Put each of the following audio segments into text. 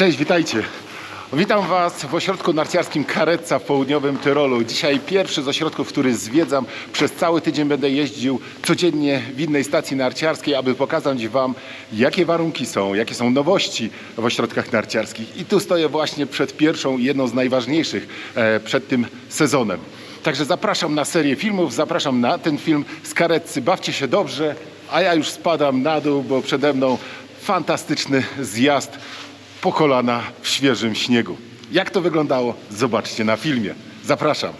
Cześć, witajcie. Witam Was w ośrodku narciarskim Karetca w południowym Tyrolu. Dzisiaj pierwszy z ośrodków, który zwiedzam. Przez cały tydzień będę jeździł codziennie w innej stacji narciarskiej, aby pokazać Wam, jakie warunki są, jakie są nowości w ośrodkach narciarskich. I tu stoję właśnie przed pierwszą, jedną z najważniejszych e, przed tym sezonem. Także zapraszam na serię filmów, zapraszam na ten film z Karetcy. Bawcie się dobrze, a ja już spadam na dół, bo przede mną fantastyczny zjazd po kolana w świeżym śniegu. Jak to wyglądało? Zobaczcie na filmie. Zapraszam.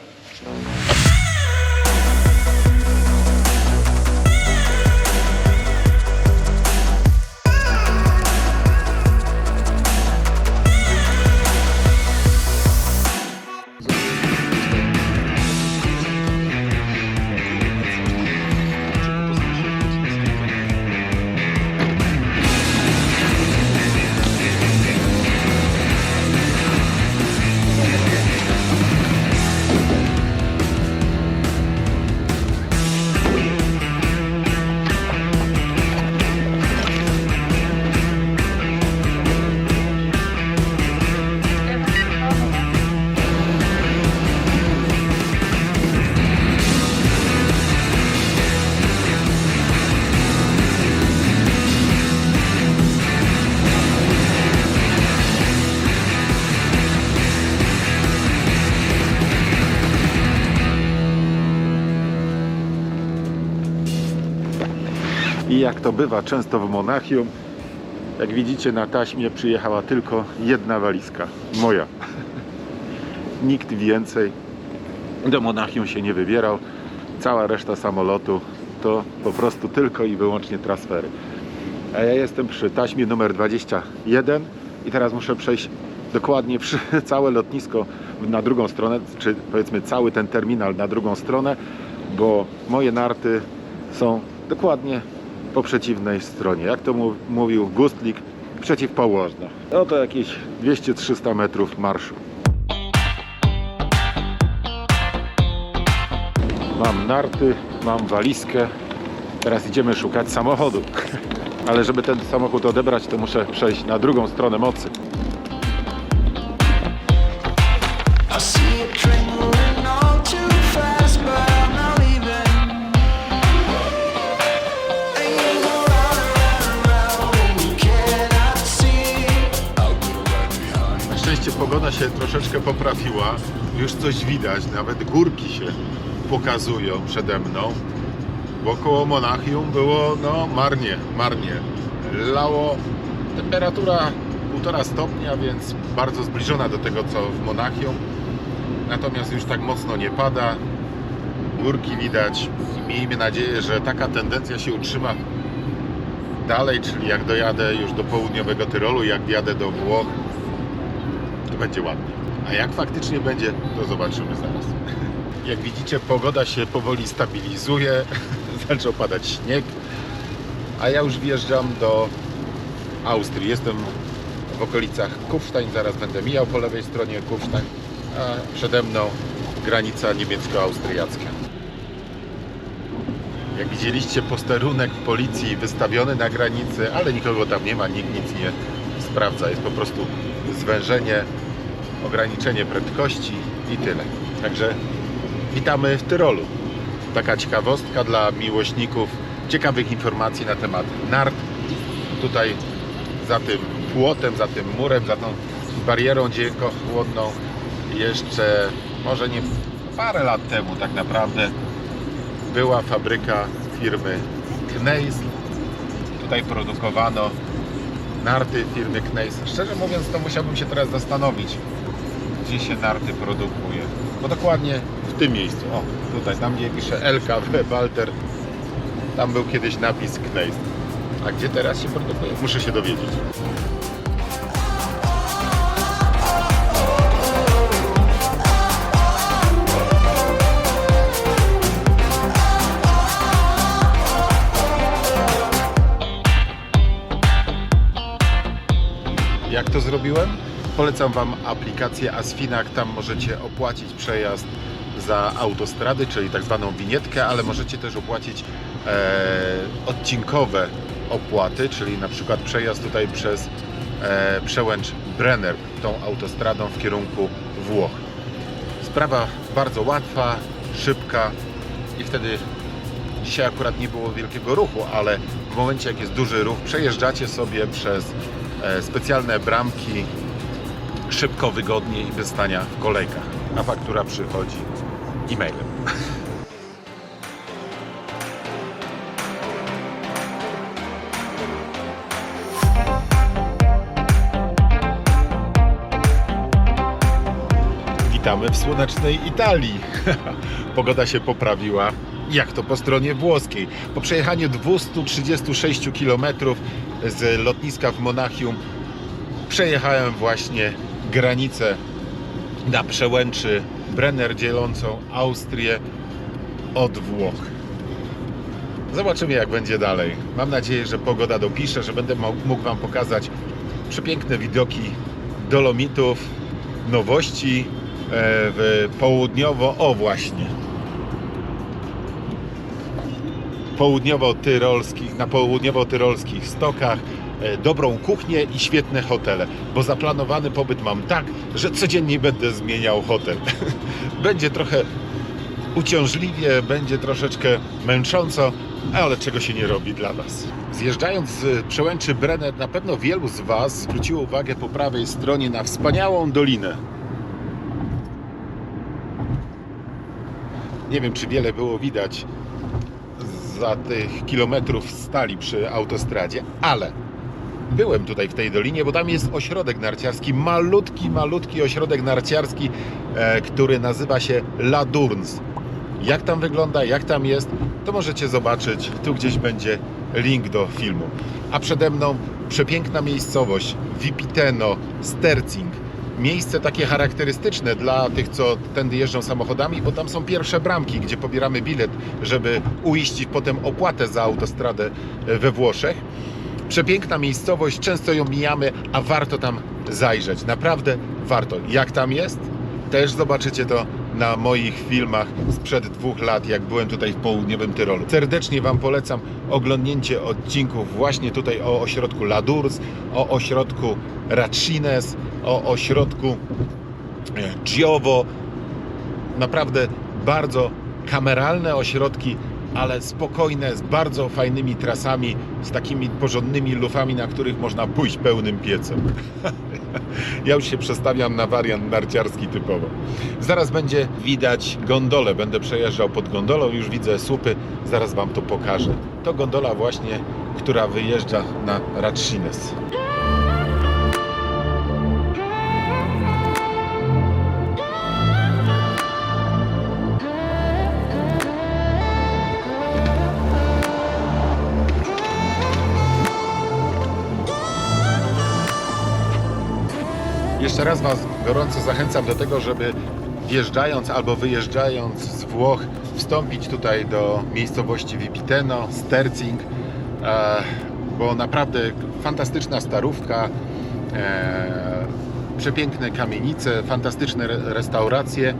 I jak to bywa często w Monachium, jak widzicie na taśmie przyjechała tylko jedna walizka. Moja. Nikt więcej do Monachium się nie wybierał. Cała reszta samolotu to po prostu tylko i wyłącznie transfery. A ja jestem przy taśmie numer 21 i teraz muszę przejść dokładnie przy całe lotnisko na drugą stronę, czy powiedzmy cały ten terminal na drugą stronę, bo moje narty są dokładnie po przeciwnej stronie. Jak to mówił Gustlik, przeciwpołożna. No to jakieś 200-300 metrów marszu. Mam narty, mam walizkę. Teraz idziemy szukać samochodu. Ale żeby ten samochód odebrać, to muszę przejść na drugą stronę mocy. I see a pogoda się troszeczkę poprawiła. Już coś widać, nawet górki się pokazują przede mną. Wokoło Monachium było no marnie, marnie. Lało temperatura 1,5 stopnia, więc bardzo zbliżona do tego co w Monachium. Natomiast już tak mocno nie pada. Górki widać. Miejmy nadzieję, że taka tendencja się utrzyma dalej, czyli jak dojadę już do południowego Tyrolu, jak wjadę do Włoch, będzie ładnie. A jak faktycznie będzie, to zobaczymy zaraz. Jak widzicie, pogoda się powoli stabilizuje, zaczął padać śnieg, a ja już wjeżdżam do Austrii. Jestem w okolicach Kufstein, zaraz będę mijał po lewej stronie Kufstein, a przede mną granica niemiecko-austriacka. Jak widzieliście, posterunek policji wystawiony na granicy, ale nikogo tam nie ma, nikt nic nie sprawdza. Jest po prostu zwężenie, ograniczenie prędkości i tyle. Także witamy w Tyrolu. Taka ciekawostka dla miłośników ciekawych informacji na temat nart. Tutaj za tym płotem, za tym murem, za tą barierą dźwiękochłodną jeszcze może nie parę lat temu tak naprawdę była fabryka firmy Kneis. Tutaj produkowano narty firmy Kneis. Szczerze mówiąc, to musiałbym się teraz zastanowić, gdzie się narty produkuje. Bo dokładnie w tym miejscu. O, tutaj, tam gdzie pisze LKW Walter, tam był kiedyś napis Kneis. A gdzie teraz się produkuje? Muszę się dowiedzieć. Jak to zrobiłem? Polecam Wam aplikację Asfinak. Tam możecie opłacić przejazd za autostrady, czyli tak zwaną winietkę, ale możecie też opłacić e, odcinkowe opłaty, czyli na przykład przejazd tutaj przez e, przełęcz Brenner, tą autostradą w kierunku Włoch. Sprawa bardzo łatwa, szybka i wtedy dzisiaj akurat nie było wielkiego ruchu, ale w momencie jak jest duży ruch, przejeżdżacie sobie przez e, specjalne bramki szybko, wygodnie i bez stania w kolejkach. A faktura przychodzi e-mailem. Witamy w słonecznej Italii. Pogoda się poprawiła. Jak to po stronie włoskiej? Po przejechaniu 236 km z lotniska w Monachium przejechałem właśnie granicę na przełęczy Brenner dzielącą Austrię od Włoch. Zobaczymy jak będzie dalej. Mam nadzieję, że pogoda dopisze, że będę mógł Wam pokazać przepiękne widoki Dolomitów, nowości e, w południowo, o właśnie, południowo-tyrolskich, na południowo-tyrolskich stokach, dobrą kuchnię i świetne hotele, bo zaplanowany pobyt mam tak, że codziennie będę zmieniał hotel. będzie trochę uciążliwie, będzie troszeczkę męcząco, ale czego się nie robi dla Was. Zjeżdżając z przełęczy Brenner, na pewno wielu z Was zwróciło uwagę po prawej stronie na wspaniałą dolinę. Nie wiem, czy wiele było widać za tych kilometrów stali przy autostradzie, ale byłem tutaj w tej dolinie, bo tam jest ośrodek narciarski, malutki, malutki ośrodek narciarski, e, który nazywa się La Durns. Jak tam wygląda, jak tam jest, to możecie zobaczyć. Tu gdzieś będzie link do filmu. A przede mną przepiękna miejscowość Vipiteno, Stercing. Miejsce takie charakterystyczne dla tych, co tędy jeżdżą samochodami, bo tam są pierwsze bramki, gdzie pobieramy bilet, żeby uiścić potem opłatę za autostradę e, we Włoszech. Przepiękna miejscowość, często ją mijamy, a warto tam zajrzeć. Naprawdę warto. Jak tam jest? Też zobaczycie to na moich filmach sprzed dwóch lat, jak byłem tutaj w południowym Tyrolu. Serdecznie Wam polecam oglądnięcie odcinków właśnie tutaj o ośrodku Ladurs, o ośrodku Racines, o ośrodku e, Giovo. Naprawdę bardzo kameralne ośrodki, ale spokojne, z bardzo fajnymi trasami, z takimi porządnymi lufami, na których można pójść pełnym piecem. Ja już się przestawiam na wariant narciarski typowo. Zaraz będzie widać gondolę. Będę przejeżdżał pod gondolą, już widzę słupy. Zaraz Wam to pokażę. To gondola właśnie, która wyjeżdża na Racines. Jeszcze raz Was gorąco zachęcam do tego, żeby wjeżdżając albo wyjeżdżając z Włoch wstąpić tutaj do miejscowości Vipiteno, Stercing, e, bo naprawdę fantastyczna starówka, e, przepiękne kamienice, fantastyczne re- restauracje.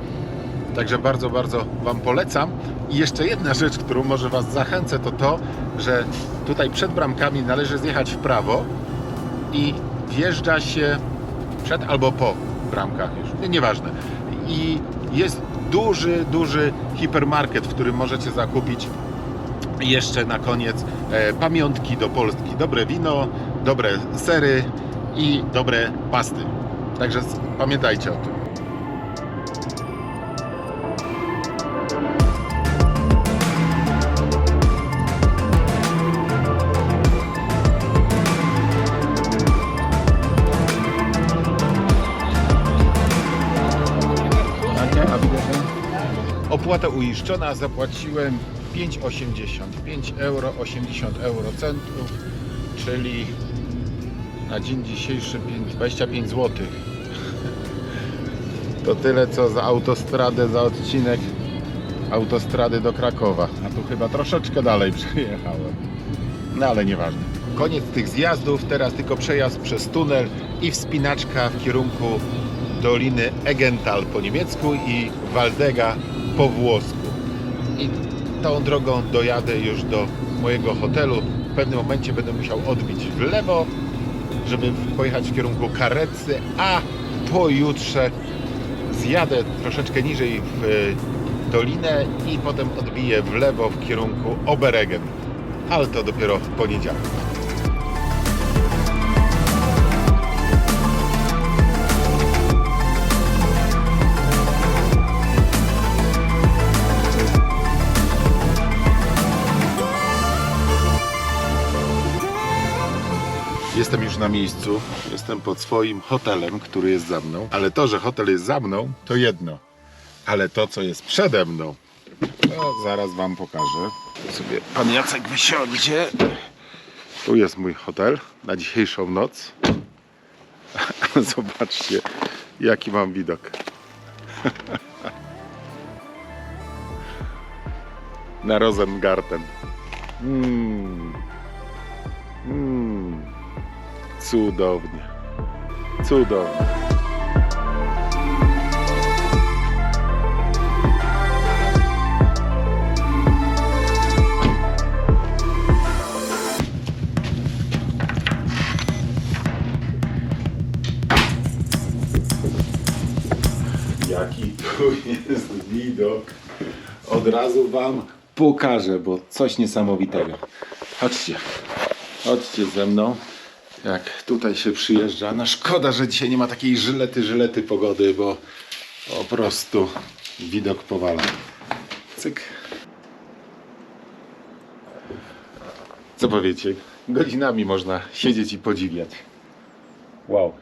Także bardzo, bardzo Wam polecam. I jeszcze jedna rzecz, którą może Was zachęcę, to to, że tutaj przed bramkami należy zjechać w prawo i wjeżdża się przed albo po bramkach już, nie- nieważne. I jest duży, duży hipermarket, w którym możecie zakupić jeszcze na koniec e, pamiątki do Polski. Dobre wino, dobre sery i dobre pasty. Także pamiętajcie o tym. Uiszczona, zapłaciłem 5,80. 5 euro 80 euro centów, czyli na dzień dzisiejszy pięć- 25 zł. To tyle co za autostradę, za odcinek autostrady do Krakowa. A tu chyba troszeczkę dalej przejechałem. No ale nieważne. Koniec tych zjazdów, teraz tylko przejazd przez tunel i wspinaczka w kierunku Doliny Egental po niemiecku i Waldega po włosku. I tą drogą dojadę już do mojego hotelu. W pewnym momencie będę musiał odbić w lewo, żeby pojechać w kierunku Karecy, a pojutrze zjadę troszeczkę niżej w e, dolinę i potem odbiję w lewo w kierunku Oberegen. Ale to dopiero w poniedziałek. Na miejscu, jestem pod swoim hotelem, który jest za mną. Ale to, że hotel jest za mną, to jedno. Ale to, co jest przede mną, to zaraz Wam pokażę. Sobie pan Jacek wysiądzie. Tu jest mój hotel na dzisiejszą noc. Zobaczcie, jaki mam widok. na Rosengarten. Mm. Mm. Cudownie. Cudownie. Jaki tu jest widok. Od razu Wam pokażę, bo coś niesamowitego. Chodźcie. Chodźcie ze mną. Jak tutaj się przyjeżdża. No szkoda, że dzisiaj nie ma takiej żylety, żylety pogody, bo po prostu widok powala. Cyk. Co powiecie? Godzinami można siedzieć i podziwiać. Wow.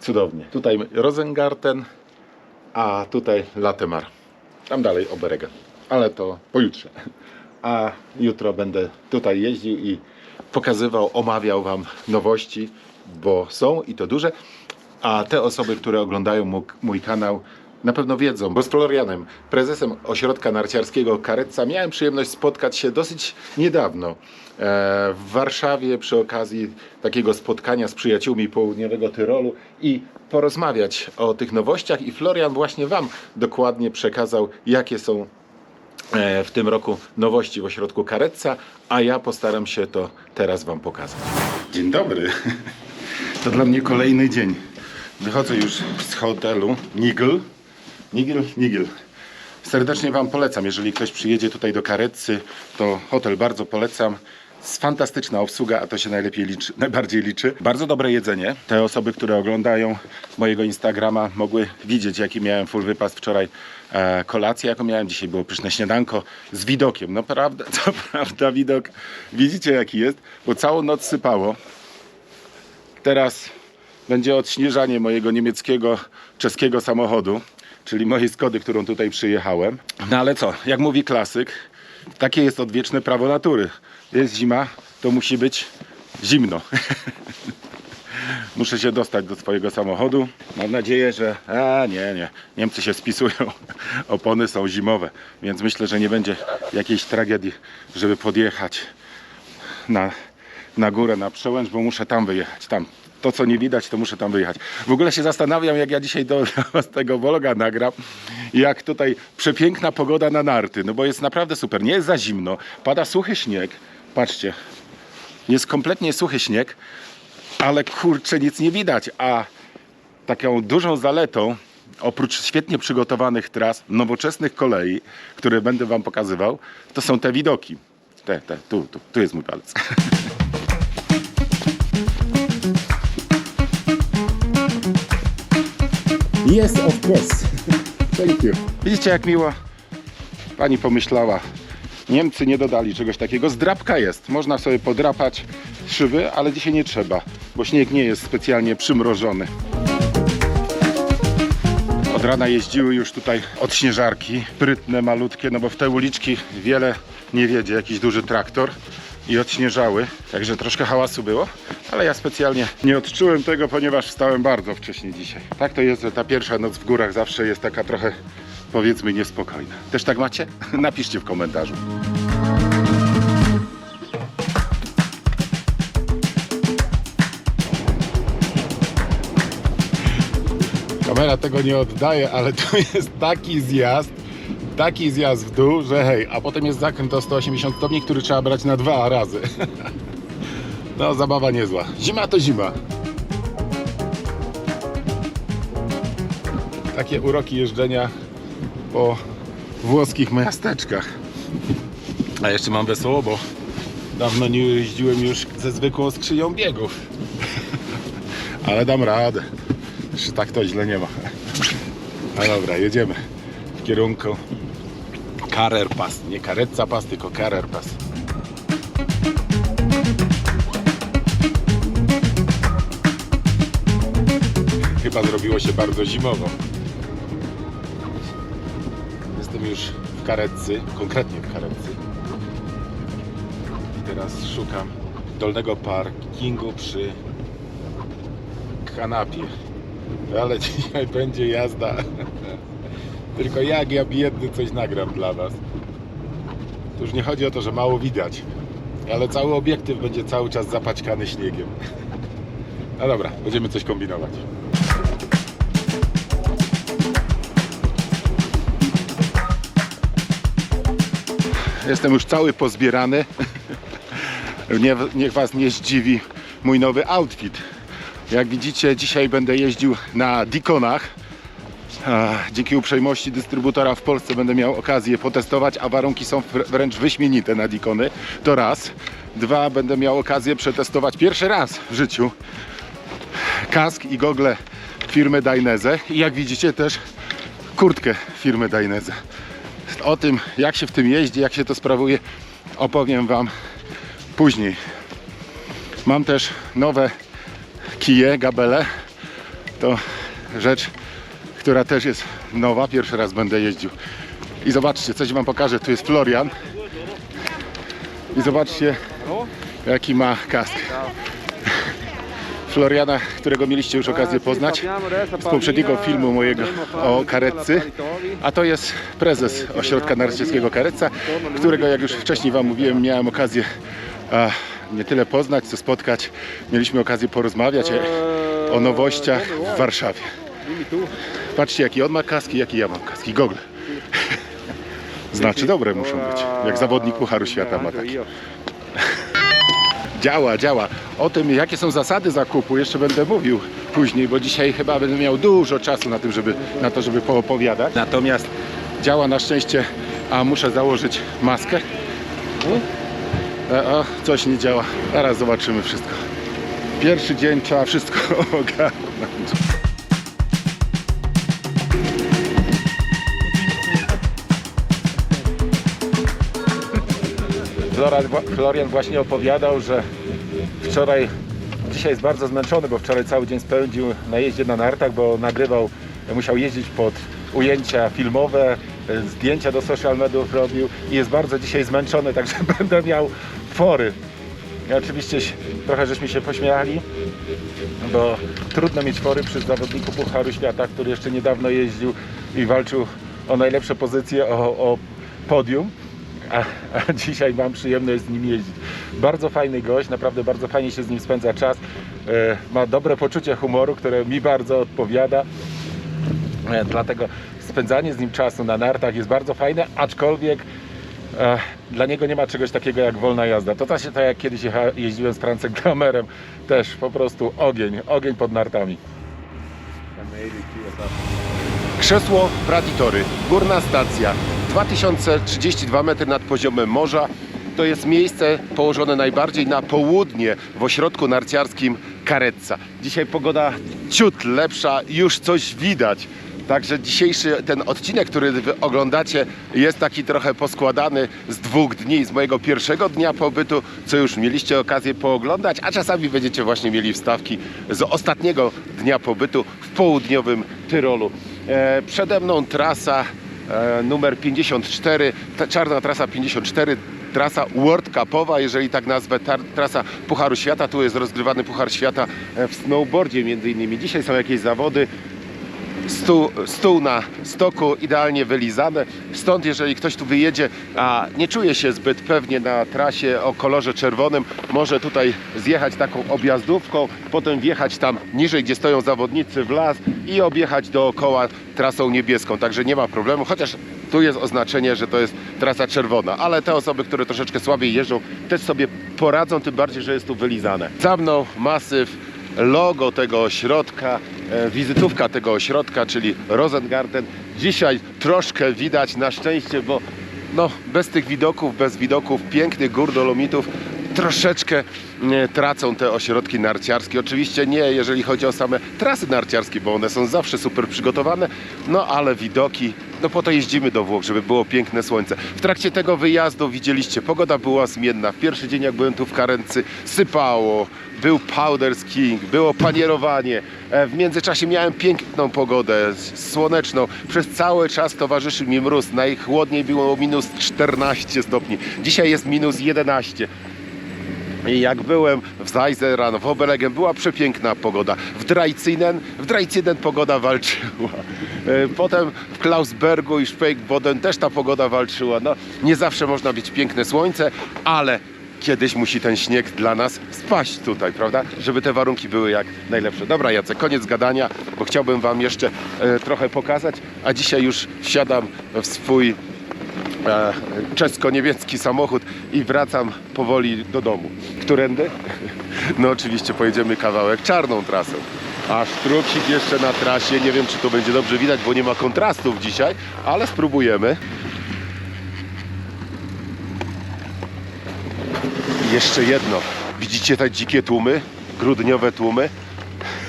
Cudownie. Tutaj Rosengarten, a tutaj Latemar. Tam dalej Oberega. Ale to pojutrze. A jutro będę tutaj jeździł i pokazywał, omawiał Wam nowości, bo są i to duże. A te osoby, które oglądają mój, mój kanał, na pewno wiedzą, bo z Florianem, prezesem ośrodka narciarskiego Karetca, miałem przyjemność spotkać się dosyć niedawno e, w Warszawie przy okazji takiego spotkania z przyjaciółmi południowego Tyrolu i porozmawiać o tych nowościach. I Florian właśnie Wam dokładnie przekazał, jakie są w tym roku nowości w ośrodku Karetca, a ja postaram się to teraz Wam pokazać. Dzień dobry. To dla mnie kolejny dzień. Wychodzę już z hotelu Nigel. Nigel, Nigel. Serdecznie Wam polecam, jeżeli ktoś przyjedzie tutaj do Karetcy, to hotel bardzo polecam. Fantastyczna obsługa, a to się najlepiej liczy, najbardziej liczy. Bardzo dobre jedzenie. Te osoby, które oglądają mojego Instagrama, mogły widzieć, jaki miałem full wypas wczoraj e, kolację, jaką miałem. Dzisiaj było pyszne śniadanko z widokiem. No prawda, prawda widok, widzicie jaki jest, bo całą noc sypało. Teraz będzie odśnieżanie mojego niemieckiego, czeskiego samochodu, czyli mojej Skody, którą tutaj przyjechałem. No ale co, jak mówi klasyk, takie jest odwieczne prawo natury. Jest zima, to musi być zimno. Muszę się dostać do swojego samochodu. Mam nadzieję, że. A nie, nie. Niemcy się spisują. Opony są zimowe, więc myślę, że nie będzie jakiejś tragedii, żeby podjechać na, na górę, na przełęcz, bo muszę tam wyjechać. Tam. To, co nie widać, to muszę tam wyjechać. W ogóle się zastanawiam, jak ja dzisiaj do z tego vloga nagram, jak tutaj przepiękna pogoda na narty, no bo jest naprawdę super. Nie jest za zimno, pada suchy śnieg. Patrzcie, jest kompletnie suchy śnieg, ale kurczę, nic nie widać. A taką dużą zaletą, oprócz świetnie przygotowanych tras, nowoczesnych kolei, które będę Wam pokazywał, to są te widoki. Te, te, tu, tu, tu jest mój palec. Yes, of course. Thank you. Widzicie, jak miło pani pomyślała. Niemcy nie dodali czegoś takiego. Zdrapka jest. Można sobie podrapać szyby, ale dzisiaj nie trzeba, bo śnieg nie jest specjalnie przymrożony. Od rana jeździły już tutaj odśnieżarki, sprytne, malutkie, no bo w te uliczki wiele nie wiedzie, jakiś duży traktor i odśnieżały, także troszkę hałasu było, ale ja specjalnie nie odczułem tego, ponieważ wstałem bardzo wcześnie dzisiaj. Tak to jest, że ta pierwsza noc w górach zawsze jest taka trochę, powiedzmy, niespokojna. Też tak macie? Napiszcie w komentarzu. Kamera tego nie oddaje, ale tu jest taki zjazd, taki zjazd w dół, że hej, a potem jest zakręt o 180 stopni, który trzeba brać na dwa razy. No, zabawa niezła. Zima to zima. Takie uroki jeżdżenia po włoskich miasteczkach. A jeszcze mam wesoło, bo dawno nie jeździłem już ze zwykłą skrzynią biegów. Ale dam radę. Jeszcze tak to źle nie ma. No dobra, jedziemy w kierunku Carrer Pass. Nie Karetza Pass, tylko Carrer Pass. Chyba zrobiło się bardzo zimowo. Jestem już w karetcy, konkretnie w karetcy. I teraz szukam dolnego parkingu przy kanapie. Ale dzisiaj będzie jazda. Tylko jak ja biedny coś nagram dla Was. To już nie chodzi o to, że mało widać, ale cały obiektyw będzie cały czas zapaćkany śniegiem. No dobra, będziemy coś kombinować. Jestem już cały pozbierany. Nie, niech Was nie zdziwi mój nowy outfit. Jak widzicie, dzisiaj będę jeździł na Dikonach. Dzięki uprzejmości dystrybutora w Polsce będę miał okazję potestować, a warunki są wr- wręcz wyśmienite na Dikony. To raz. Dwa, będę miał okazję przetestować pierwszy raz w życiu kask i gogle firmy Dainese i jak widzicie też kurtkę firmy Dainese. O tym, jak się w tym jeździ, jak się to sprawuje, opowiem Wam później. Mam też nowe kije, gabele. To rzecz, która też jest nowa. Pierwszy raz będę jeździł. I zobaczcie, coś Wam pokażę. Tu jest Florian. I zobaczcie, jaki ma kask. Floriana, którego mieliście już okazję poznać z poprzedniego filmu mojego o karetcy. A to jest prezes ośrodka narciarskiego Karetca, którego jak już wcześniej Wam mówiłem, miałem okazję a, nie tyle poznać, co spotkać. Mieliśmy okazję porozmawiać e, o nowościach w Warszawie. Patrzcie, jaki on ma kaski, jaki ja mam kaski. Gogle. Znaczy dobre muszą być. Jak zawodnik Pucharu Świata ma taki. Działa, działa. O tym, jakie są zasady zakupu, jeszcze będę mówił później, bo dzisiaj chyba będę miał dużo czasu na, tym, żeby, na to, żeby poopowiadać. Natomiast działa na szczęście, a muszę założyć maskę. E, o, coś nie działa. Zaraz zobaczymy wszystko. Pierwszy dzień trzeba wszystko ogarnąć. Florian, właśnie opowiadał, że wczoraj, dzisiaj jest bardzo zmęczony, bo wczoraj cały dzień spędził na jeździe na nartach, bo nagrywał, musiał jeździć pod ujęcia filmowe, e, zdjęcia do social mediów robił i jest bardzo dzisiaj zmęczony, także będę miał fory. I oczywiście trochę żeśmy się pośmiali, bo trudno mieć fory przy zawodniku Pucharu Świata, który jeszcze niedawno jeździł i walczył o najlepsze pozycje, o, o podium. A, a dzisiaj mam przyjemność z nim jeździć. Bardzo fajny gość, naprawdę bardzo fajnie się z nim spędza czas. E, ma dobre poczucie humoru, które mi bardzo odpowiada. E, Dlatego spędzanie z nim czasu na nartach jest bardzo fajne, aczkolwiek e, dla niego nie ma czegoś takiego jak wolna jazda. To tak, tak jak kiedyś jecha, jeździłem z Francem Glamerem, też po prostu ogień, ogień pod nartami. Krzesło Braditory, górna stacja, 2032 metry nad poziomem morza. To jest miejsce położone najbardziej na południe w ośrodku narciarskim Karetca. Dzisiaj pogoda ciut lepsza, już coś widać. Także dzisiejszy ten odcinek, który oglądacie, jest taki trochę poskładany z dwóch dni, z mojego pierwszego dnia pobytu, co już mieliście okazję pooglądać, a czasami będziecie właśnie mieli wstawki z ostatniego dnia pobytu w południowym Tyrolu. E, przede mną trasa numer 54, ta czarna trasa 54, trasa World Cupowa, jeżeli tak nazwę, trasa Pucharu Świata. Tu jest rozgrywany Puchar Świata e, w snowboardzie między innymi. Dzisiaj są jakieś zawody. Stół, stół na stoku idealnie wylizane. Stąd, jeżeli ktoś tu wyjedzie, a nie czuje się zbyt pewnie na trasie o kolorze czerwonym, może tutaj zjechać taką objazdówką, potem wjechać tam niżej, gdzie stoją zawodnicy w las i objechać dookoła trasą niebieską. Także nie ma problemu, chociaż tu jest oznaczenie, że to jest trasa czerwona, ale te osoby, które troszeczkę słabiej jeżdżą, też sobie poradzą, tym bardziej, że jest tu wylizane. Za mną masyw, logo tego ośrodka, e, wizytówka tego ośrodka, czyli Rosengarten. Dzisiaj troszkę widać na szczęście, bo no, bez tych widoków, bez widoków pięknych gór Dolomitów troszeczkę e, tracą te ośrodki narciarskie. Oczywiście nie, jeżeli chodzi o same trasy narciarskie, bo one są zawsze super przygotowane, no ale widoki, no po to jeździmy do Włoch, żeby było piękne słońce. W trakcie tego wyjazdu widzieliście, pogoda była zmienna. W pierwszy dzień, jak byłem tu w Karency, sypało, był powder skiing, było panierowanie. E, W międzyczasie miałem piękną pogodę, słoneczną. Przez cały czas towarzyszył mi mróz. Najchłodniej było minus 14 stopni. Dzisiaj jest minus 11. Jak byłem w Zajzeran, w Oberegem, była przepiękna pogoda. W Drajcynen, w Drajcynen pogoda walczyła. E, Potem w Klausbergu i Szpejkboden też ta pogoda walczyła. No, nie zawsze można mieć piękne słońce, ale kiedyś musi ten śnieg dla nas spaść tutaj, prawda? Żeby te warunki były jak najlepsze. Dobra Jacek, koniec gadania, bo chciałbym Wam jeszcze e, trochę pokazać, a dzisiaj już wsiadam w swój czesko-niemiecki samochód i wracam powoli do domu. Którędy? No oczywiście pojedziemy kawałek czarną trasą. A sztrupsik jeszcze na trasie, nie wiem czy to będzie dobrze widać, bo nie ma kontrastów dzisiaj, ale spróbujemy. Jeszcze jedno. Widzicie te dzikie tłumy? Grudniowe tłumy?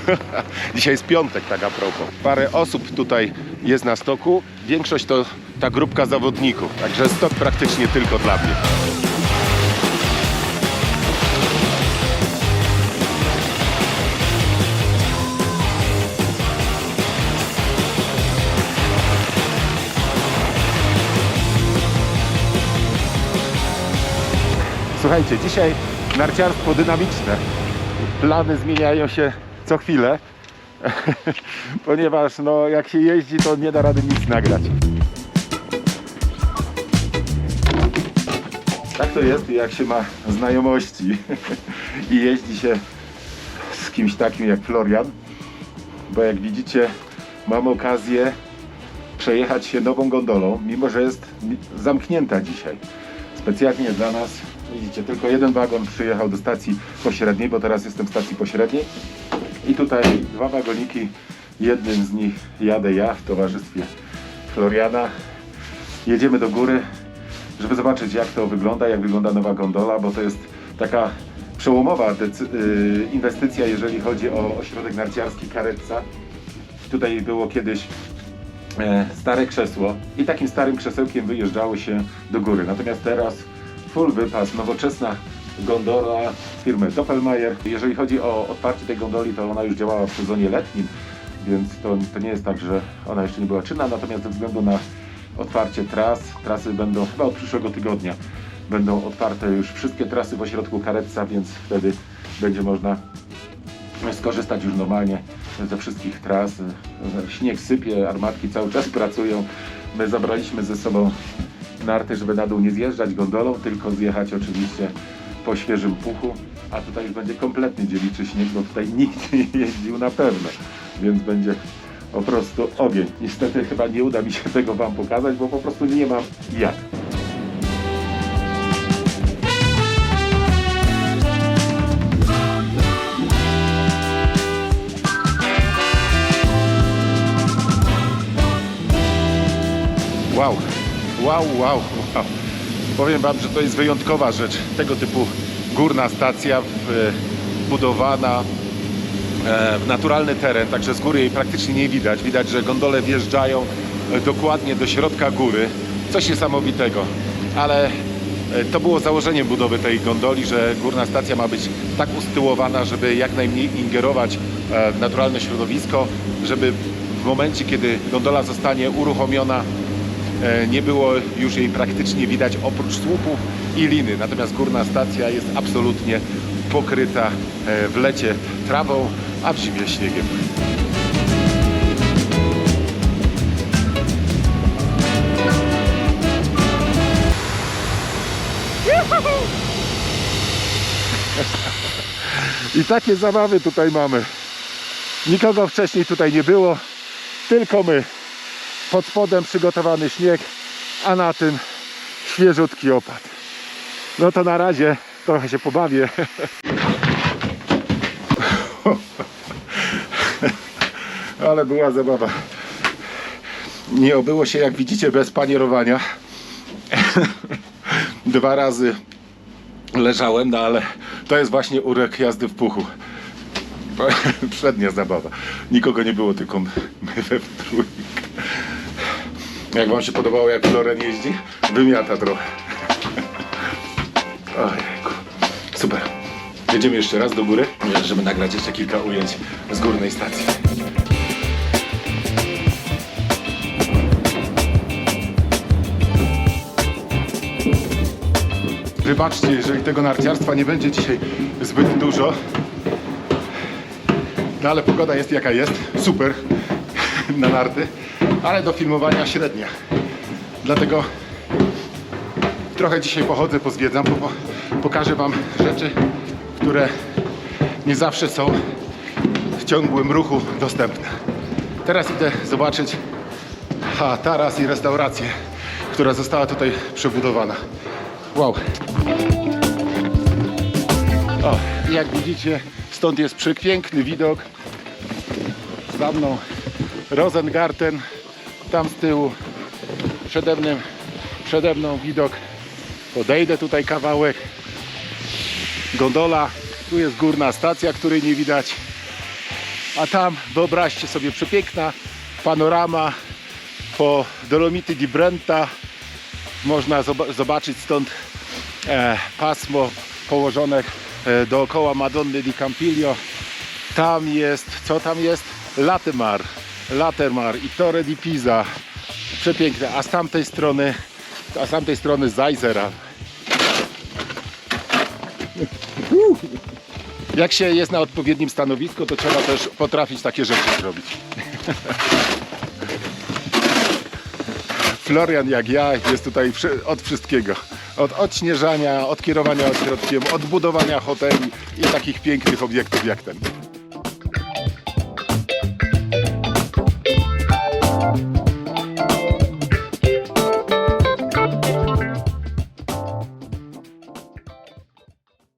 Dzisiaj jest piątek, tak a propos. Parę osób tutaj jest na stoku. Większość to ta grupka zawodników. Także stok praktycznie tylko dla mnie. Słuchajcie, dzisiaj narciarstwo dynamiczne. Plany zmieniają się co chwilę, ponieważ no, jak się jeździ, to nie da rady nic nagrać. Tak to jest, jak się ma znajomości i jeździ się z kimś takim jak Florian, bo jak widzicie, mam okazję przejechać się nową gondolą, mimo że jest zamknięta dzisiaj. Specjalnie dla nas, widzicie, tylko jeden wagon przyjechał do stacji pośredniej, bo teraz jestem w stacji pośredniej. I tutaj dwa wagoniki, jednym z nich jadę ja w towarzystwie Floriana. Jedziemy do góry, żeby zobaczyć jak to wygląda, jak wygląda nowa gondola, bo to jest taka przełomowa y, inwestycja, jeżeli chodzi o ośrodek narciarski Karetca. Tutaj było kiedyś e, stare krzesło i takim starym krzesełkiem wyjeżdżało się do góry. Natomiast teraz full wypas, nowoczesna gondola firmy Doppelmayr. Jeżeli chodzi o otwarcie tej gondoli, to ona już działała w sezonie letnim, więc to, to nie jest tak, że ona jeszcze nie była czynna, natomiast ze względu na otwarcie tras, trasy będą chyba od przyszłego tygodnia będą otwarte już wszystkie trasy w ośrodku Karetca, więc wtedy będzie można skorzystać już normalnie ze wszystkich tras. Śnieg sypie, armatki cały czas pracują. My zabraliśmy ze sobą narty, żeby na dół nie zjeżdżać gondolą, tylko zjechać oczywiście po świeżym puchu. A tutaj już będzie kompletnie dziewiczy śnieg, bo tutaj nikt nie jeździł na pewno, więc będzie po prostu ogień. Niestety chyba nie uda mi się tego Wam pokazać, bo po prostu nie mam jak. Wow, wow, wow, wow. Powiem Wam, że to jest wyjątkowa rzecz. Tego typu górna stacja w, budowana e, w naturalny teren, także z góry jej praktycznie nie widać. Widać, że gondole wjeżdżają e, dokładnie do środka góry. Coś niesamowitego. Ale e, to było założeniem budowy tej gondoli, że górna stacja ma być tak ustyłowana, żeby jak najmniej ingerować e, w naturalne środowisko, żeby w momencie, kiedy gondola zostanie uruchomiona, E, nie było już jej praktycznie widać oprócz słupów i liny. Natomiast górna stacja jest absolutnie pokryta e, w lecie trawą, a w zimie śniegiem. I takie zabawy tutaj mamy. Nikogo wcześniej tutaj nie było, tylko my pod spodem przygotowany śnieg a na tym świeżutki opad. No to na razie trochę się pobawię. Ale była zabawa. Nie obyło się, jak widzicie, bez panierowania. Dwa razy leżałem, no ale to jest właśnie urek jazdy w puchu. Przednia zabawa. Nikogo nie było, tylko my we trójkę. Jak wam się podobało, jak Floren jeździ? Wymiata trochę. Ojejku. Super. Jedziemy jeszcze raz do góry, żeby nagrać jeszcze kilka ujęć z górnej stacji. Wybaczcie, jeżeli tego narciarstwa nie będzie dzisiaj zbyt dużo. No ale pogoda jest jaka jest. Super na narty, ale do filmowania średnia. Dlatego trochę dzisiaj pochodzę, pozwiedzam, po, pokażę Wam rzeczy, które nie zawsze są w ciągłym ruchu dostępne. Teraz idę zobaczyć ha, taras i restaurację, która została tutaj przebudowana. Wow. O, jak widzicie, stąd jest przepiękny widok. Za mną Rosengarten, tam z tyłu przede mną, przede mną widok. Podejdę tutaj kawałek. Gondola, tu jest górna stacja, której nie widać. A tam wyobraźcie sobie przepiękna panorama po Dolomity di Brenta. Można zoba- zobaczyć stąd e, pasmo położone e, dookoła Madonny di Campiglio. Tam jest, co tam jest? Latemar, Latemar i Torre di Pisa. Przepiękne. A z tamtej strony, a z tamtej strony Zajzera. Jak się jest na odpowiednim stanowisku, to trzeba też potrafić takie rzeczy zrobić. Florian, jak ja, jest tutaj od wszystkiego. Od odśnieżania, od kierowania ośrodkiem, od budowania hoteli i takich pięknych obiektów jak ten.